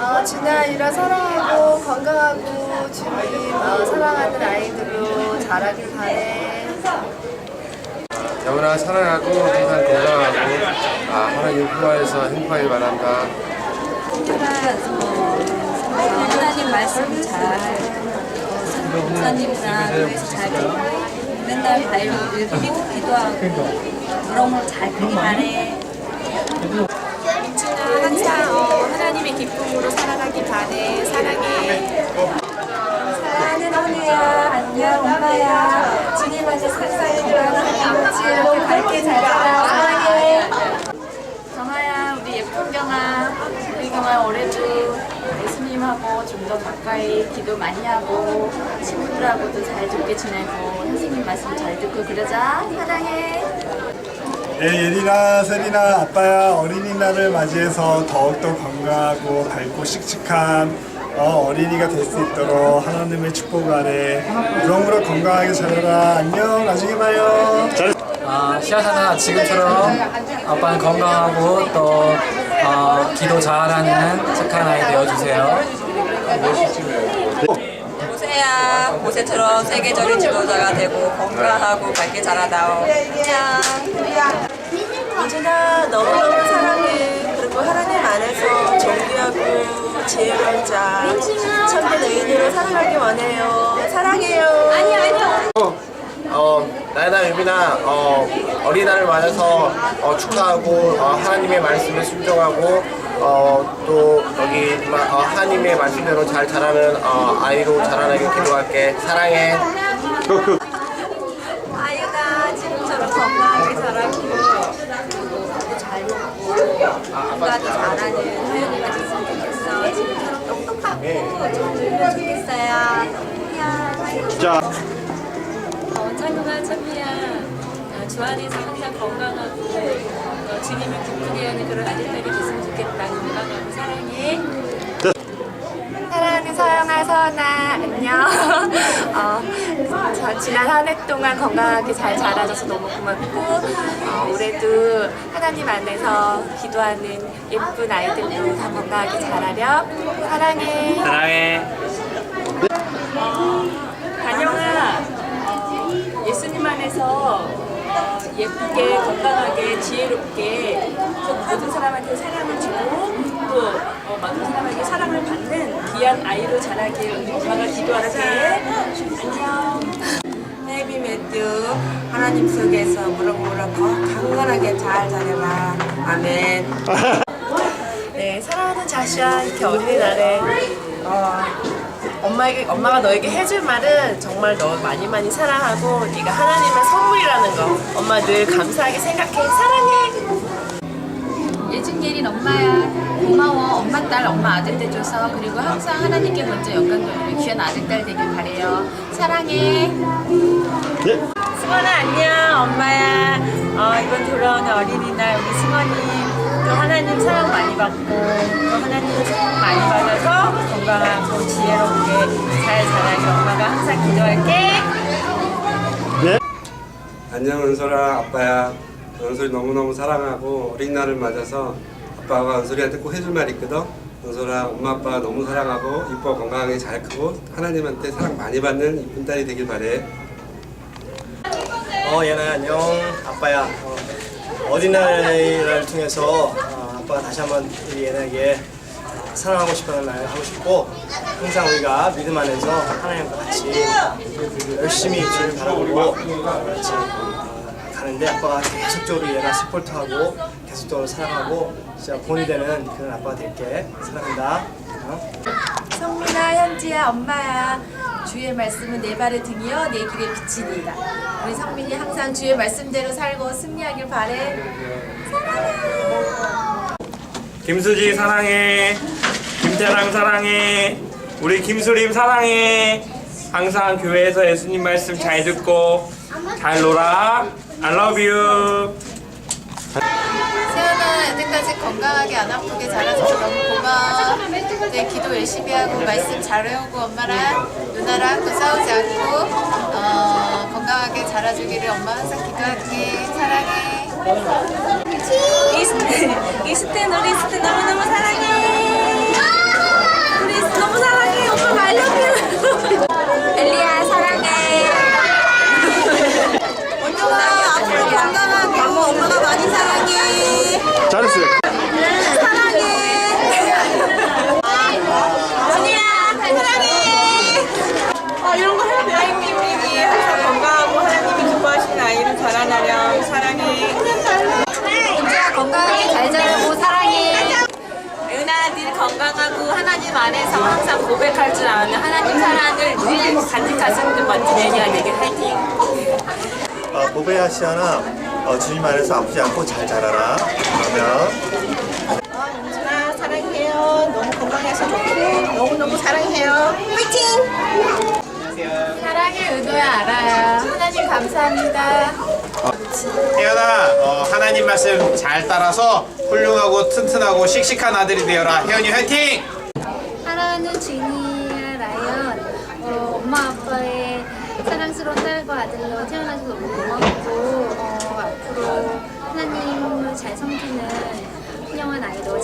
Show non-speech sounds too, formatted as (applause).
어, 주나이라 사랑하고 건강하고 주님 어, 사랑하는 아이들로 자라길 바래. 영원아 사랑하고 항상 건강하고 아, 하나님 품안에서 행복하길 바란다. 하나님 말씀 잘 교회에서 잘 듣고 맨날 바이블 읽고 기도하고 그런 거잘 크기 바래 민준아 항상 어, 하나님의 기쁨으로 살아가길 바래. 사랑해. 사랑하는 언니야. 안녕 엄마야. 주님 안에 항상 건강하고 지혜롭게 밝게 잘 살아. 사랑해. 경아야 우리 예쁜 경아. 우리 경아 올해도 예수님하고 좀 더 가까이 기도 많이 하고 친구들하고도 잘 좋게 지내고 선생님 말씀 잘 듣고 그러자. 사랑해 네, 예린아, 세린아, 아빠야 어린이날을 맞이해서 더욱더 건강하고 밝고 씩씩한 어, 어린이가 될 수 있도록 하나님의 축복 아래 무럭무럭 건강하게 자라라. 안녕, 나중에 봐요. 아, 시아사나 지금처럼 아빠는 건강하고 또 어, 기도 잘하는 착한 아이 되어주세요. 모세야 모세처럼 세계적인 지도자가 되고 건강하고 밝게 자라다오 안녕 민준아 너무너무 사랑해. 그리고 하나님 안에서 정리하고 지혜로운 자, 참된 의인으로 살아가기 원해요. 사랑해요. 어, 나야나 유빈아 어, 어린이날을 맞아서 어, 축하하고 어, 하나님의 말씀에 순종하고 어, 또 여기 마- 어, 하나님의 말씀대로 잘 자라는 어, 아이로 자라나길 기도할게. 사랑해. (laughs) 아유나 지금처럼 건강하게 자라고 공부도 잘 먹고 공부도 잘하는 하연이가 됐으면 좋겠어. 지금처럼 똑똑하고 잘 놀면 좋겠어요. 안녕. 어, 찬우가 찬미야. 어, 주 안에서 항상 건강하고 어, 주님을 기쁘게 하는 그런 아들딸이 됐으면 좋겠다 건강하고 사랑해 사랑하는 서영아, 서은아, 안녕. (laughs) 어, 저 지난 한 해 동안 건강하게 잘 자라줘서 너무 고맙고, 어, 올해도 하나님 안에서 기도하는 예쁜 아이들로 다 건강하게 자라렴. 사랑해. 사랑해. 단영아 어, 예수님 안에서 어, 예쁘게 건강하게 지혜롭게 또 모든 사람한테 사랑을 주고 또 어, 모든 사람에게 사랑을 받는 귀한 아이로 자라길 우리 엄마가 기도할게 안녕 헤비 매튜, 하나님 속에서 무럭무럭 강건하게 잘 자라라. 아멘. 네, 사랑하는 자시야, 이렇게 어린이날에 어, 엄마에게 엄마가 너에게 해줄 말은 정말 너 많이 많이 사랑하고 네가 하나님의 선물이라는 거 엄마 늘 감사하게 생각해. 사랑해. 예준 예린 엄마야. 고마워. 엄마 딸 엄마 아들 돼줘서. 그리고 항상 하나님께 먼저 영광 돌리는 귀한 아들 딸 되길 바래요. 사랑해. 승원아 안녕 엄마야. 어, 이번 돌아오는 어린이날 우리 승원이 또 하나님 사랑 많이 받고 또 하나님 축복 많이 받아서 건강하고 지혜롭게 잘 자라게 엄마가 항상 기도할게 안녕 은솔아 아빠야 은솔이 너무너무 사랑하고 어린날을 맞아서 아빠가 은솔이한테 꼭 해줄 말이 있거든 은솔아 엄마 아빠 너무 사랑하고 이뻐 건강하게 잘 크고 하나님한테 사랑 많이 받는 이쁜 딸이 되길 바래 어, 얘나 안녕. 아빠야. 어, 어린날을 통해서 어, 아빠가 다시 한번 우리 얘나에게 어, 사랑하고 싶다는 말 하고 싶고 항상 우리가 믿음 안에서 하나님과 같이 열심히 주를 바라보고 어, 같이 어, 가는데 아빠가 계속적으로 얘나 서포트하고 계속적으로 사랑하고 진짜 본이 되는 그런 아빠가 될게. 사랑한다. 어? 성민아 현지야 엄마야 주의 말씀은 내 발의 등이요 내 길의 빛이니이다 우리 성민이 항상 주의 말씀대로 살고 승리하길 바래 김수지 사랑해. 김태랑 사랑해. 우리 김수림 사랑해. 항상 교회에서 예수님 말씀 잘 듣고 잘 놀아. I love you. 세연아 여태까지 건강하게 안 아프게 자라줘서 너무 고마워 이제 기도 열심히 하고 말씀 잘 외우고 엄마랑 누나랑 또 싸우지 않고 어, 건강하게 자라주기를 엄마 항상 기도할게 사랑해 이스텐 이스텐 우리 이스텐 너무너무 사랑해 건강하고 하나님 안에서 항상 고백할 줄 아는 하나님 사랑을 늘 있는 멋진 애기가 되게 화이팅! 어, 보배야 시아나 어, 주님 안에서 아프지 않고 잘 자라라. 그러면 영준아 사랑해요. 너무 건강해서 좋고 너무 너무 사랑해요. 화이팅! 사랑의 의도야 알아요. 하나님 감사합니다. 혜연아 어, 하나님 말씀 잘 따라서 훌륭하고 튼튼하고 씩씩한 아들이 되어라 혜연이 화이팅! 사랑하는 주니야 라이언. 어, 엄마 아빠의 사랑스러운 딸과 아들로 태어나서 너무 고맙고 어, 앞으로 하나님을 잘 섬기는 훌륭한 아이로